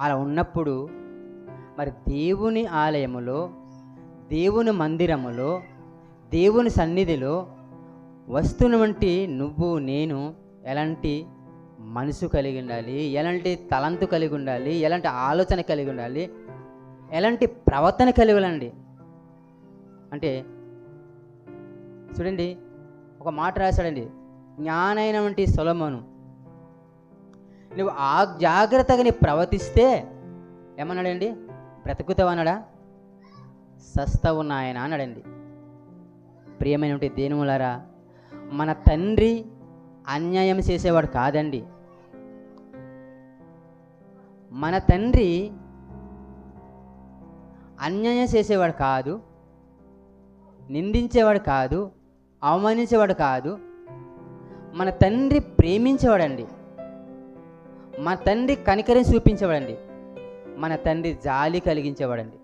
అలా ఉన్నప్పుడు మరి దేవుని ఆలయములో దేవుని మందిరములో దేవుని సన్నిధిలో వస్తున్నవంటి నువ్వు నేను ఎలాంటి మనసు కలిగి ఉండాలి ఎలాంటి తలంతు కలిగి ఉండాలి ఎలాంటి ఆలోచన కలిగి ఉండాలి ఎలాంటి ప్రవర్తన కలిగి ఉండండి అంటే చూడండి ఒక మాట రాశాడండి జ్ఞానైన వంటి సులమను నువ్వు ఆ జాగ్రత్తగా నీ ప్రవర్తిస్తే ఏమన్నాడండి? బ్రతుకుతావు అన్నాడా సస్తవు నాయన అన్నాడండి. ప్రియమైన దేనిములారా మన తండ్రి అన్యాయం చేసేవాడు కాదండి. మన తండ్రి అన్యాయం చేసేవాడు కాదు నిందించేవాడు కాదు అవమానించేవాడు కాదు మన తండ్రి ప్రేమించేవాడండి. మన తండ్రి కనికరిని చూపించేవాడండి. మన తండ్రి జాలి కలిగించేవాడండి.